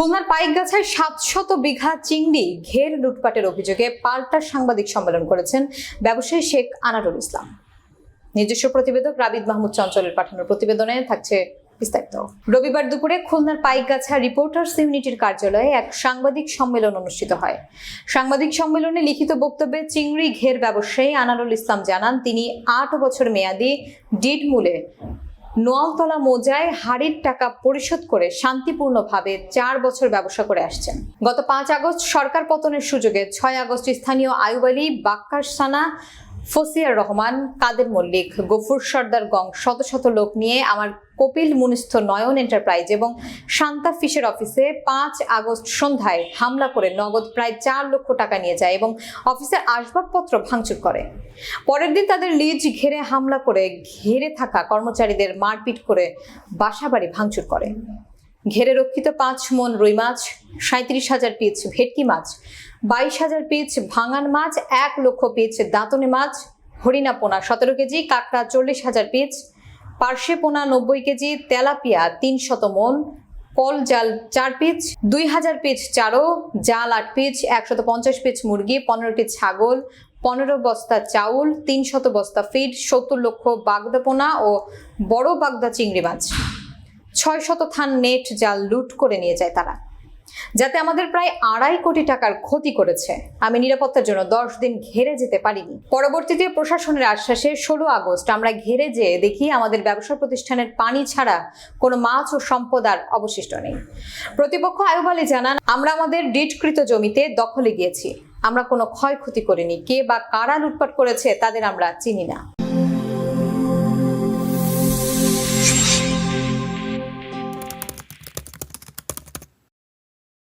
খুলনার পাইকগাছায় সাতশত বিঘা চিংড়ি ঘের লুটপাটের অভিযোগে পাল্টা সাংবাদিক সম্মেলন করেছেন ব্যবসায়ী শেখ আনারুল ইসলাম। নিজস্ব প্রতিবেদক রাবিদ মাহমুদ চঞ্চলের পাঠানো প্রতিবেদনে থাকছে বিস্তারিত। রবিবার দুপুরে খুলনার পাইকগাছা রিপোর্টার্স ইউনিটির কার্যালয়ে এক সাংবাদিক সম্মেলন অনুষ্ঠিত হয়। সাংবাদিক সম্মেলনে লিখিত বক্তব্যে চিংড়ি ঘের ব্যবসায়ী আনারুল ইসলাম জানান, তিনি আট বছর মেয়াদি, ডিড মূলে নোয়ালতলা মোজায় হাড়ির টাকা পরিশোধ করে শান্তিপূর্ণভাবে চার বছর ব্যবসা করে আসছেন। গত পাঁচ আগস্ট সরকার পতনের সুযোগে ছয় আগস্ট স্থানীয় আয়ুবালী বাক্কার বাক্কারসানা ফসিয়ার রহমান, কাদের মল্লিক, গফুর সর্দার গং, শত শত লোক নিয়ে আমার কপিল মুনিস্থ নয়ন এন্টারপ্রাইজ এবং শান্তা ফিশের অফিসে পাঁচ আগস্ট সন্ধ্যায় হামলা করে নগদ প্রায় চার লক্ষ টাকা নিয়ে যায় এবং অফিসের আসবাবপত্র ভাঙচুর করে। পরের দিন তাদের লিজ ঘেরে হামলা করে ঘেরে থাকা কর্মচারীদের মারপিট করে বাসাবাড়ি ভাঙচুর করে। ঘেরে রক্ষিত পাঁচ মন রুই মাছ সাঁত্রিশ হাজার পিচ ভেটকি মাছ, বাইশ হাজার পিচ ভাঙান মাছ, এক লক্ষ পিচ দাঁতনে মাছ, হরিণা পোনা সতেরো কেজি, কাঁকড়া চল্লিশ হাজার পিচ, পার্শে পোনা নব্বই কেজি, তেলাপিয়া তিন শত মন, কল জাল চার পিচ, দুই হাজার পিচ চারো, জাল আট পিচ একশত পঞ্চাশ পিচ মুরগি পনেরোটি ছাগল, পনেরো বস্তা চাউল, তিন শত বস্তা ফিড, সত্তর লক্ষ বাগদা পোনা ও বড় বাগদা চিংড়ি মাছ। ছয় শত থান নেট জাল লুট করে নিয়ে যায় তারা। যাতে আমাদের প্রায় আড়াই কোটি টাকার ক্ষতি করেছে। আমি নিরাপত্তার জন্য দশ দিন ঘেরে যেতে পারিনি। পরবর্তীতে প্রশাসনের আশ্বাসে ষোলো আগস্ট আমরা ঘেরে যেয়ে দেখি আমাদের ব্যবসা প্রতিষ্ঠানের পানি ছাড়া কোনো মাছ ও সম্পদ আর অবশিষ্ট নেই। প্রতিপক্ষ আয়ুব আলী জানান, আমরা আমাদের ডিটকৃত জমিতে দখলে গিয়েছি। আমরা কোনো ক্ষয়ক্ষতি করিনি। কে বা কারা লুটপাট করেছে তাদের আমরা চিনি না।